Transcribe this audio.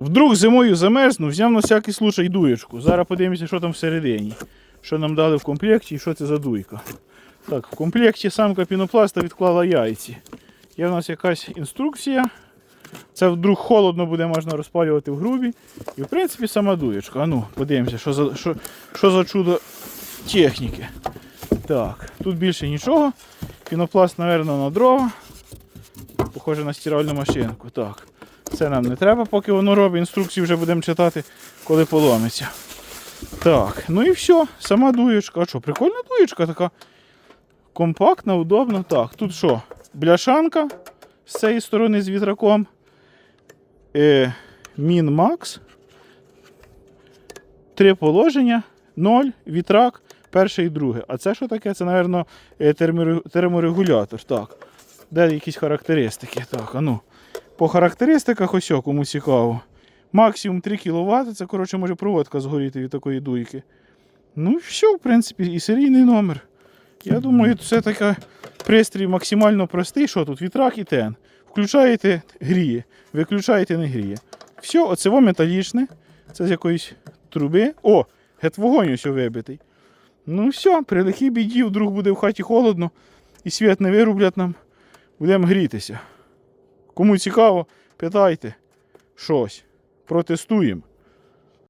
Вдруг зимою замерзну, взяв на всякий случай дуєчку. Зараз подивимося, що там всередині. Що нам дали в комплекті і що це за дуйка. Так, в комплекті самка пінопласта відклала яйці. Є в нас якась інструкція. Це вдруг холодно буде, можна розпалювати в грубі. І в принципі сама дуєчка. А ну, подивимося, що за, що, що за чудо техніки. Так, тут більше нічого. Пінопласт, мабуть, на дрова. Похоже на стиральну машинку. Так. Це нам не треба, поки воно робить. Інструкції вже будемо читати, коли поломиться. Так, ну і все. Сама дуєчка. А що, прикольна дуєчка така. Компактна, удобна. Так, тут що? Бляшанка з цієї сторони з вітраком. Е, Мін Макс. Три положення, ноль, вітрак, перше і друге. А це що таке? Це, мабуть, терморегулятор. Так. Де якісь характеристики? Так, а ну. По характеристиках ось о, кому цікаво. Максимум 3 кВт, це, коротше, може проводка згоріти від такої дуйки. Ну і все, в принципі, і серійний номер. Я думаю, це такий пристрій максимально простий. Що тут? Вітрак і тен. Включаєте, гріє, виключаєте, не гріє. Все, оце металічне. Це з якоїсь труби. О, гет вогонь ось вибитий. Ну все, при лихій біді, вдруг буде в хаті холодно і світ не вирублять нам. Будемо грітися. Кому цікаво, питайте щось. Протестуємо.